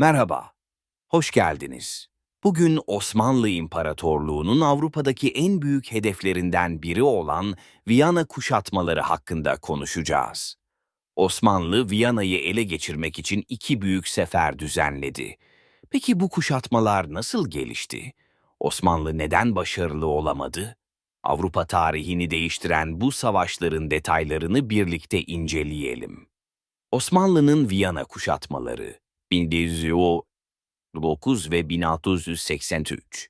Merhaba, hoş geldiniz. Bugün Osmanlı İmparatorluğu'nun Avrupa'daki en büyük hedeflerinden biri olan Viyana kuşatmaları hakkında konuşacağız. Osmanlı, Viyana'yı ele geçirmek için iki büyük sefer düzenledi. Peki bu kuşatmalar nasıl gelişti? Osmanlı neden başarılı olamadı? Avrupa tarihini değiştiren bu savaşların detaylarını birlikte inceleyelim. Osmanlı'nın Viyana kuşatmaları 1709 ve 1683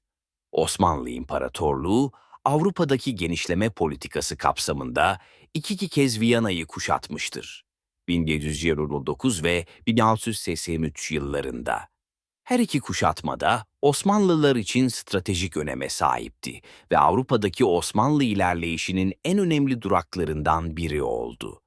Osmanlı İmparatorluğu Avrupa'daki genişleme politikası kapsamında iki iki kez Viyana'yı kuşatmıştır. 1729 ve 1683 yıllarında. Her iki kuşatmada Osmanlılar için stratejik öneme sahipti ve Avrupa'daki Osmanlı ilerleyişinin en önemli duraklarından biri oldu.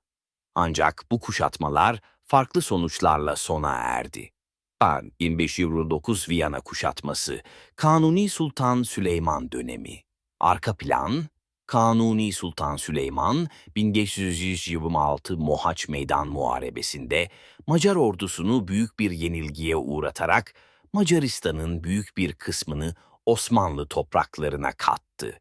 Ancak bu kuşatmalar farklı sonuçlarla sona erdi. An 1529 Viyana kuşatması, Kanuni Sultan Süleyman dönemi. Arka plan, Kanuni Sultan Süleyman 1526 Mohaç Meydan Muharebesi'nde Macar ordusunu büyük bir yenilgiye uğratarak Macaristan'ın büyük bir kısmını Osmanlı topraklarına kattı.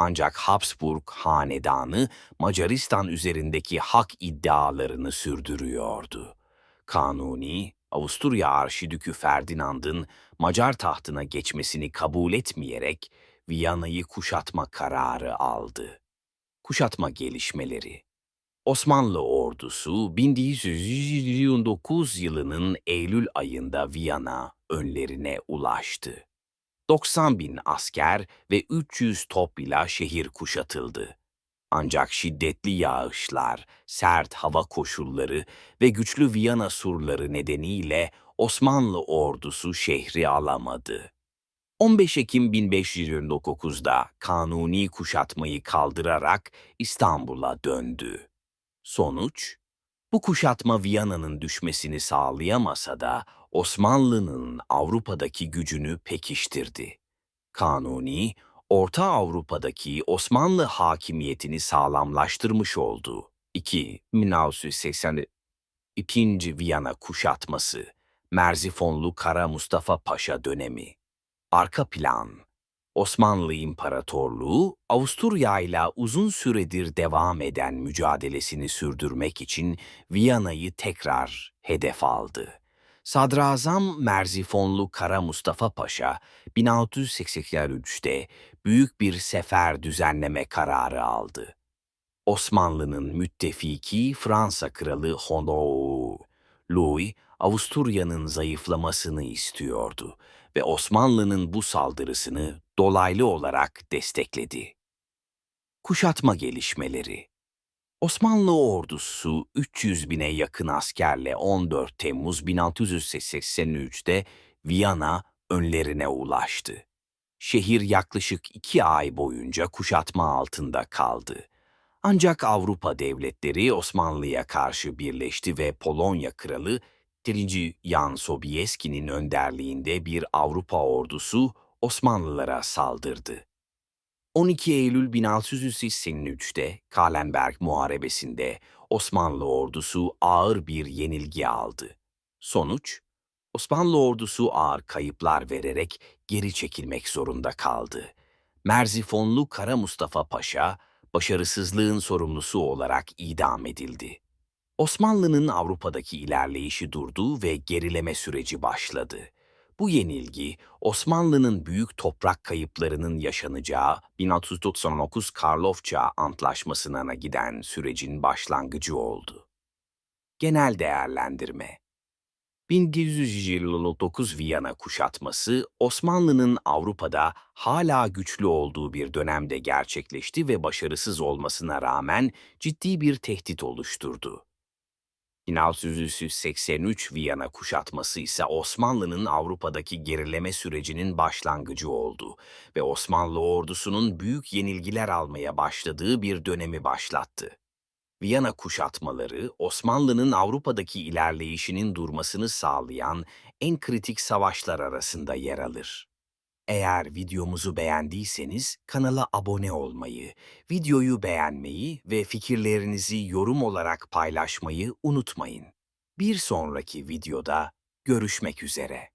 Ancak Habsburg hanedanı Macaristan üzerindeki hak iddialarını sürdürüyordu. Kanuni, Avusturya Arşidükü Ferdinand'ın Macar tahtına geçmesini kabul etmeyerek Viyana'yı kuşatma kararı aldı. Kuşatma gelişmeleri Osmanlı ordusu 1129 yılının Eylül ayında Viyana önlerine ulaştı. 90 bin asker ve 300 top ile şehir kuşatıldı. Ancak şiddetli yağışlar, sert hava koşulları ve güçlü Viyana surları nedeniyle Osmanlı ordusu şehri alamadı. 15 Ekim 1529'da Kanuni kuşatmayı kaldırarak İstanbul'a döndü. Sonuç, bu kuşatma Viyana'nın düşmesini sağlayamasa da Osmanlı'nın Avrupa'daki gücünü pekiştirdi. Kanuni, Orta Avrupa'daki Osmanlı hakimiyetini sağlamlaştırmış oldu. 2. 1682. Viyana kuşatması, Merzifonlu Kara Mustafa Paşa dönemi. Arka plan Osmanlı İmparatorluğu, Avusturya ile uzun süredir devam eden mücadelesini sürdürmek için Viyana'yı tekrar hedef aldı. Sadrazam Merzifonlu Kara Mustafa Paşa, 1683'te büyük bir sefer düzenleme kararı aldı. Osmanlı'nın müttefiki Fransa Kralı Honor Louis, Avusturya'nın zayıflamasını istiyordu ve Osmanlı'nın bu saldırısını dolaylı olarak destekledi. Kuşatma gelişmeleri Osmanlı ordusu 300 bine yakın askerle 14 Temmuz 1683'te Viyana önlerine ulaştı. Şehir yaklaşık iki ay boyunca kuşatma altında kaldı. Ancak Avrupa devletleri Osmanlı'ya karşı birleşti ve Polonya kralı 1. Yan Sobieski'nin önderliğinde bir Avrupa ordusu Osmanlılara saldırdı. 12 Eylül 1683'te Kahlenberg Muharebesi'nde Osmanlı ordusu ağır bir yenilgi aldı. Sonuç, Osmanlı ordusu ağır kayıplar vererek geri çekilmek zorunda kaldı. Merzifonlu Kara Mustafa Paşa, başarısızlığın sorumlusu olarak idam edildi. Osmanlı'nın Avrupa'daki ilerleyişi durdu ve gerileme süreci başladı. Bu yenilgi, Osmanlı'nın büyük toprak kayıplarının yaşanacağı 1699 Karlofça Antlaşması'na giden sürecin başlangıcı oldu. Genel değerlendirme 1729 Viyana kuşatması, Osmanlı'nın Avrupa'da hala güçlü olduğu bir dönemde gerçekleşti ve başarısız olmasına rağmen ciddi bir tehdit oluşturdu. 1683 Viyana kuşatması ise Osmanlı'nın Avrupa'daki gerileme sürecinin başlangıcı oldu ve Osmanlı ordusunun büyük yenilgiler almaya başladığı bir dönemi başlattı. Viyana kuşatmaları, Osmanlı'nın Avrupa'daki ilerleyişinin durmasını sağlayan en kritik savaşlar arasında yer alır. Eğer videomuzu beğendiyseniz kanala abone olmayı, videoyu beğenmeyi ve fikirlerinizi yorum olarak paylaşmayı unutmayın. Bir sonraki videoda Görüşmek üzere.